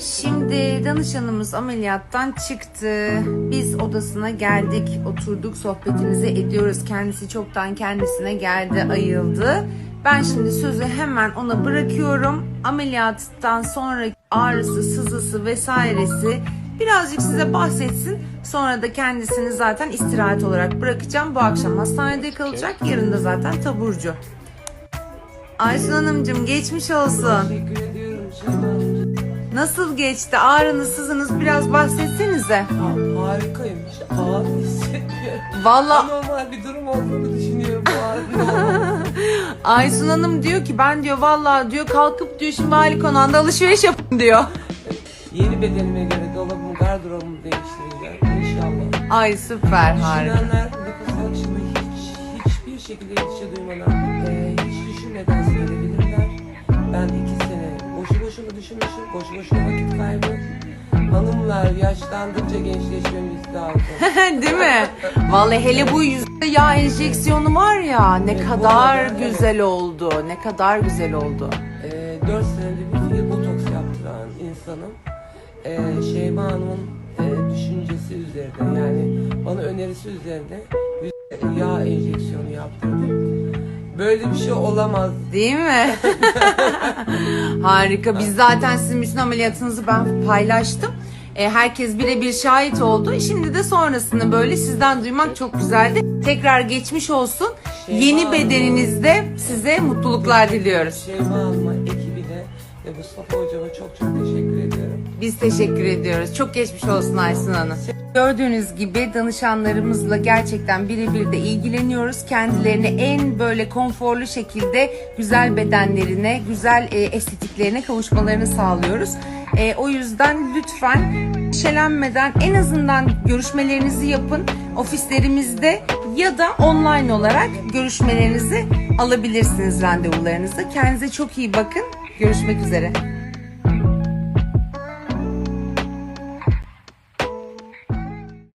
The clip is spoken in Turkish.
Şimdi danışanımız ameliyattan çıktı. Biz odasına geldik, oturduk, sohbetimizi ediyoruz. Kendisi çoktan kendisine geldi, ayıldı. Ben şimdi sözü hemen ona bırakıyorum. Ameliyattan sonra ağrısı, sızısı vesairesi birazcık size bahsetsin. Sonra da kendisini zaten istirahat olarak bırakacağım. Bu akşam hastanede kalacak. Yarın da zaten taburcu. Aysun Hanımcığım geçmiş olsun. Teşekkür ediyorum. Nasıl geçti? Ağrınız, sızınız biraz bahsetsenize. Ha, harikayım. İşte ağır hissetmiyorum. Valla Anormal bir durum olduğunu düşünüyorum bu ağrının. Aysun Hanım diyor ki ben diyor valla diyor kalkıp diyor şimdi Ali Konağı'nda alışveriş yapın diyor. Yeni bedenime göre dolabımı, gardırobumu değiştireceğim inşallah. Ay süper harika. Düşünenler nefes alışını hiç, hiçbir şekilde endişe duymadan, e, hiç düşünmeden söyleyebilirler. Ben iki boşuna düşünmüşüm, boşuna vakit kaybı. Hanımlar yaşlandıkça gençleşmemiz lazım. Değil mi? Vallahi hele bu yüzde yağ enjeksiyonu var ya ne Evet, bu kadar arada, evet. güzel oldu. Ne kadar güzel oldu. E, 4 senedir bir fiil botoks yaptıran insanım. E, Şeyma Hanım'ın e, düşüncesi üzerine yani bana önerisi üzerine yüz- yağ enjeksiyonu yaptırdım. Böyle bir şey olamaz. Değil mi? Harika. Biz zaten sizin bütün ameliyatınızı ben paylaştım. E, herkes birebir şahit oldu. Şimdi de sonrasını böyle sizden duymak çok güzeldi. Tekrar geçmiş olsun. Şeyma Yeni bedeninizde size mutluluklar diliyoruz. Ekibine ve Mustafa Hocama çok çok teşekkür ediyorum. Biz teşekkür ediyoruz. Çok geçmiş olsun Aysun Hanım. Gördüğünüz gibi danışanlarımızla gerçekten birebir de ilgileniyoruz. Kendilerini en böyle konforlu şekilde güzel bedenlerine, güzel e, estetiklerine kavuşmalarını sağlıyoruz. E, o yüzden lütfen şelenmeden en azından görüşmelerinizi yapın. Ofislerimizde ya da online olarak görüşmelerinizi alabilirsiniz randevularınızı. Kendinize çok iyi bakın. Görüşmek üzere.